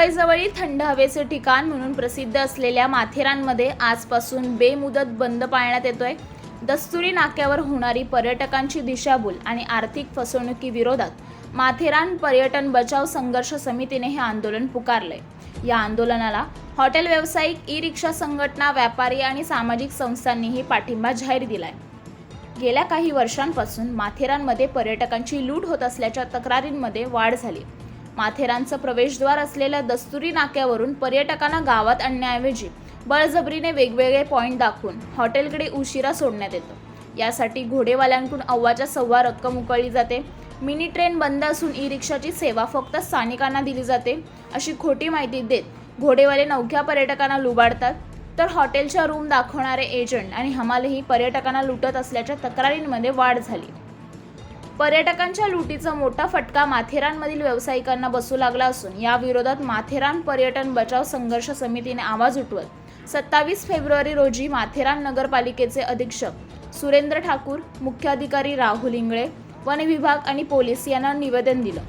मुंबईजवळील थंड हवेचे ठिकाण म्हणून प्रसिद्ध असलेल्या माथेरानमध्ये आजपासून बेमुदत बंद पाळण्यात येतोय. दस्तुरी नाक्यावर होणारी पर्यटकांची दिशाभूल आणि आर्थिक फसवणुकीविरोधात माथेरान पर्यटन बचाव संघर्ष समितीने हे आंदोलन पुकारले या आंदोलनाला हॉटेल व्यावसायिक ई रिक्षा संघटना व्यापारी आणि सामाजिक संस्थांनीही पाठिंबा जाहीर दिलाय. गेल्या काही वर्षांपासून माथेरानमध्ये पर्यटकांची लूट होत असल्याच्या तक्रारींमध्ये वाढ झाली. माथेरानचं प्रवेशद्वार असलेल्या दस्तुरी नाक्यावरून पर्यटकांना गावात आणण्याऐवजी बळजबरीने वेगवेगळे पॉईंट दाखवून हॉटेलकडे उशिरा सोडण्यात येतं. यासाठी घोडेवाल्यांकडून अव्वाच्या सव्वा रक्कम उकळली जाते. मिनी ट्रेन बंद असून ई रिक्षाची सेवा फक्त स्थानिकांना दिली जाते अशी खोटी माहिती देत घोडेवाले नवख्या पर्यटकांना लुबाडतात. तर हॉटेलच्या रूम दाखवणारे एजंट आणि हमालही पर्यटकांना लुटत असल्याच्या तक्रारींमध्ये वाढ झाली. पर्यटकांच्या लुटीचा मोठा फटका माथेरानमधील व्यावसायिकांना बसू लागला असून या विरोधात माथेरान पर्यटन बचाव संघर्ष समितीने आवाज उठवत सत्तावीस फेब्रुवारी रोजी माथेरान नगरपालिकेचे अधीक्षक सुरेंद्र ठाकूर मुख्याधिकारी राहुल इंगळे वन विभाग आणि पोलीस यांना निवेदन दिलं.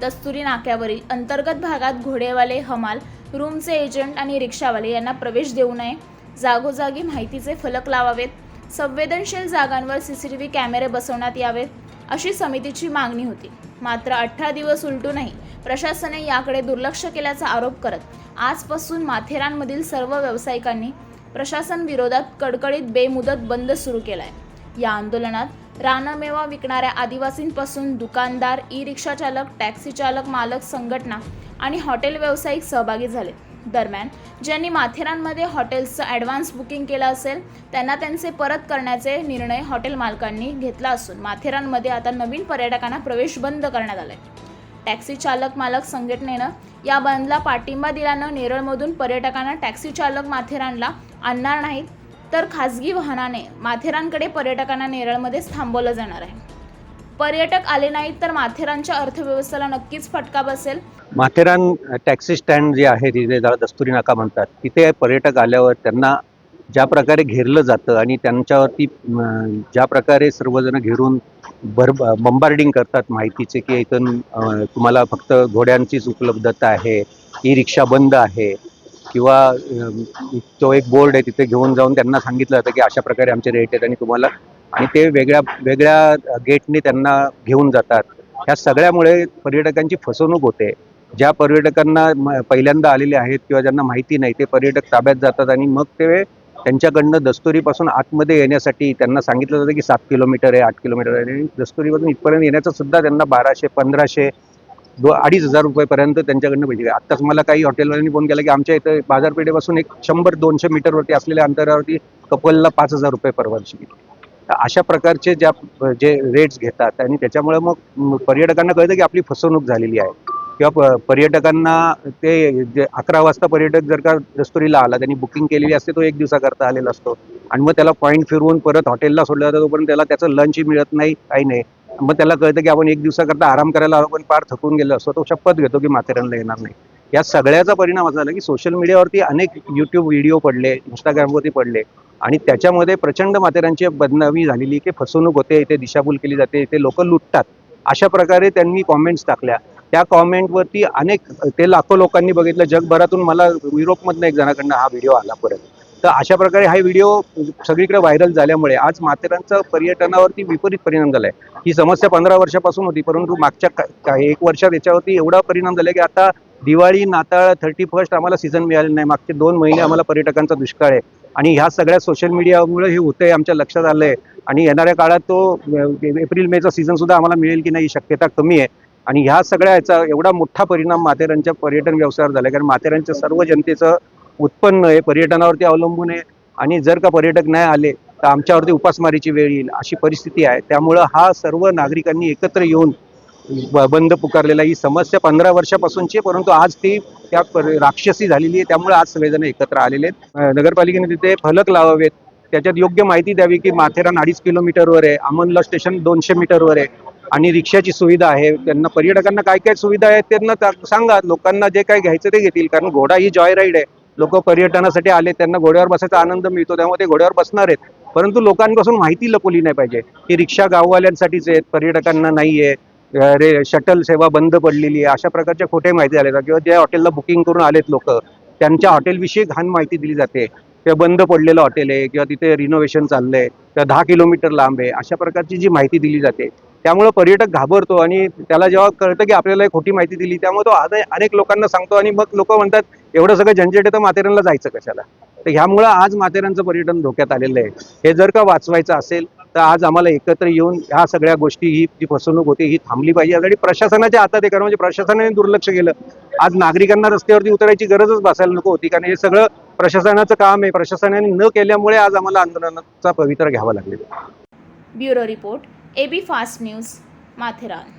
दस्तुरी नाक्यावरील अंतर्गत भागात घोडेवाले हमाल रूमचे एजंट आणि रिक्षावाले यांना प्रवेश देऊ नये. जागोजागी माहितीचे फलक लावावेत. संवेदनशील जागांवर सी सी टी व्ही कॅमेरे बसवण्यात यावेत. अशी समितीची मागणी होती. मात्र अठरा दिवस उलटूनही प्रशासने याकडे दुर्लक्ष केल्याचा आरोप करत आजपासून माथेरानमधील सर्व व्यावसायिकांनी प्रशासन विरोधात कडकडीत बेमुदत बंद सुरू केलाय. या आंदोलनात रानमेवा विकणाऱ्या आदिवासींपासून दुकानदार ई रिक्षा चालक टॅक्सी चालक मालक संघटना आणि हॉटेल व्यावसायिक सहभागी झाले. दरम्यान. ज्यांनी माथेरानमध्ये हॉटेल्सचं ॲडव्हान्स बुकिंग केलं असेल त्यांना त्यांचे परत करण्याचे निर्णय हॉटेल मालकांनी घेतला असून माथेरानमध्ये आता नवीन पर्यटकांना प्रवेश बंद करण्यात आलाय. टॅक्सी चालक मालक संघटनेनं या बंदला पाठिंबा दिल्यानं नेरळमधून पर्यटकांना टॅक्सी चालक माथेरानला आणणार नाहीत तर खाजगी वाहनाने माथेरानकडे पर्यटकांना नेरळमध्येच थांबवलं जाणार आहे. पर्यटक आले नाहीत तर माथेरानच्या अर्थव्यवस्थेला नक्कीच फटका बसेल. माथेरान टॅक्सी स्टँड जे आहे तिथे ज्याला दस्तुरी नाका म्हणतात. तिथे पर्यटक आल्यावर त्यांना ज्या प्रकारे घेरलं जातं आणि त्यांच्यावरती ज्या प्रकारे सर्वजण घेरून भर बंबार्डिंग करतात माहितीचे की इथून तुम्हाला फक्त घोड्यांचीच उपलब्धता आहे ई रिक्षा बंद आहे किंवा तो एक बोर्ड आहे तिथे घेऊन जाऊन त्यांना सांगितलं जातं की अशा प्रकारे आमचे रेट आहेत आणि तुम्हाला आणि ते वेगळ्या वेगळ्या गेटने त्यांना घेऊन जातात. ह्या सगळ्यामुळे पर्यटकांची फसवणूक होते. ज्या पर्यटकांना पहिल्यांदा आलेले आहेत किंवा ज्यांना माहिती नाही ते पर्यटक ताब्यात जातात आणि मग ते त्यांच्याकडनं दस्तुरीपासून आतमध्ये येण्यासाठी त्यांना सांगितलं जातं की सात किलोमीटर आहे आठ किलोमीटर आहे आणि दस्तुरीपासून इथपर्यंत येण्याचं सुद्धा त्यांना बाराशे पंधराशे दो अडीच हजार रुपयेपर्यंत त्यांच्याकडनं पाहिजे आत्ताच मला काही हॉटेलवाल्यांनी फोन केला की आमच्या इथं बाजारपेठेपासून एक शंभर दोनशे मीटरवरती असलेल्या अंतरावरती कपलला पाच हजार रुपये परवानगी अशा प्रकारचे ज्या जे रेट्स घेतात आणि त्याच्यामुळे मग पर्यटकांना कळतं की आपली फसवणूक झालेली आहे. किंवा पर्यटकांना ते जे अकरा वाजता पर्यटक जर का दस्तुरीला आला त्यांनी बुकिंग केलेली असते तो एक दिवसाकरता आलेला असतो. आणि मग त्याला पॉईंट फिरवून परत हॉटेलला सोडलं जातं तोपर्यंत त्याला त्याचं लंच मिळत नाही काही नाही. मग त्याला कळतं की आपण एक दिवसाकरता आराम करायला आलो पण फार थकून गेलो असतो तो शपथ घेतो की माथेरानला येणार नाही. या सगळ्याचा परिणाम असा झाला की सोशल मीडियावरती अनेक यूट्यूब व्हिडिओ पडले इंस्टाग्रामवरती पडले. आणि त्याच्यामध्ये प्रचंड माथेरांची बदनामी झालेली की फसवणूक होते इथे दिशाभूल केली जाते इथे लोक लुटतात. अशा प्रकारे त्यांनी कॉमेंट्स टाकल्या. त्या कॉमेंटवरती अनेक ते लाखो लोकांनी बघितलं. जगभरातून मला युरोपमधनं एक जणाकडनं हा व्हिडिओ आला परत. तर अशा प्रकारे हा व्हिडिओ सगळीकडे व्हायरल झाल्यामुळे आज माथेरानचा पर्यटनावरती विपरीत परिणाम झालाय. ही समस्या पंधरा वर्षापासून होती परंतु मागच्या का- काही एक वर्षात याच्यावरती एवढा परिणाम झाला की आता दिवाळी नाताळ थर्टी फर्स्ट आम्हाला सीझन मिळाले नाही. मागचे दोन महिने आम्हाला पर्यटकांचा दुष्काळ आहे. आणि ह्या सगळ्या सोशल मीडियामुळे हे होतंय आमच्या लक्षात आलंय. आणि येणाऱ्या काळात तो एप्रिल मेचा सीझन सुद्धा आम्हाला मिळेल की नाही ही शक्यता कमी आहे. आणि ह्या सगळ्या याचा एवढा मोठा परिणाम माथेरानच्या पर्यटन व्यवसायावर झाला. कारण माथेरानच्या सर्व जनतेचं उत्पन्न आहे पर्यटनावरती अवलंबून आहे. आणि जर का पर्यटक नाही आले तर आमच्यावरती उपासमारीची वेळ येईल अशी परिस्थिती आहे. त्यामुळं हा सर्व नागरिकांनी एकत्र येऊन बंद पुकारलेला ही समस्या पंधरा वर्षापासूनची आहे, परंतु आज ती त्या राक्षसी झालेली आहे त्यामुळे आज सगळेजण एकत्र आलेले आहेत. नगरपालिकेने तिथे फलक लावावेत. त्याच्यात योग्य माहिती द्यावी की माथेरान अडीच किलोमीटरवर आहे अमनला स्टेशन दोनशे मीटरवर आहे आणि रिक्षाची सुविधा आहे. त्यांना पर्यटकांना काय काय सुविधा आहेत त्यांना सांगा. लोकांना जे काय घ्यायचं ते घेतील कारण घोडा ही जॉय राईड आहे. लोक पर्यटनासाठी आले त्यांना घोड्यावर बसायचा आनंद मिळतो त्यामुळे ते घोड्यावर बसणार आहेत. परंतु लोकांपासून माहिती लपवली नाही पाहिजे. की रिक्षा गाववाल्यांसाठीच आहेत पर्यटकांना नाही आहे रे शटल सेवा बंद पडलेली आहे. अशा प्रकारच्या खोट्या माहिती आल्या किंवा ज्या हॉटेलला बुकिंग करून आलेत लोक त्यांच्या हॉटेलविषयी घाण माहिती दिली जाते. ते बंद पडलेलं हॉटेल आहे किंवा तिथे रिनोव्हेशन चाललंय किंवा दहा किलोमीटर लांब आहे अशा प्रकारची जी माहिती दिली जाते त्यामुळं पर्यटक घाबरतो. आणि त्याला जेव्हा कळतं की आपल्याला खोटी माहिती दिली त्यामुळे तो अने- अनेक लोकांना सांगतो. आणि मग लोक म्हणतात एवढं सगळं झंझट आहे तर माथेरानला जायचं कशाला? तर ह्यामुळं आज माथेरानचं पर्यटन धोक्यात आलेलं आहे. हे जर का वाचवायचं असेल तर आज आम्हाला एकत्र येऊन ह्या सगळ्या गोष्टी ही जी फसवणूक होती ही थांबली पाहिजे. यासाठी प्रशासनाच्या हातात आहे कारण म्हणजे प्रशासनाने दुर्लक्ष केलं. आज नागरिकांना रस्त्यावरती उतरायची गरजच भासायला नको होती कारण हे सगळं प्रशासनाचं काम आहे. प्रशासनाने न केल्यामुळे आज आम्हाला आंदोलनाचा पवित्रा घ्यावा लागलेला bureau report A B fast news Matheran.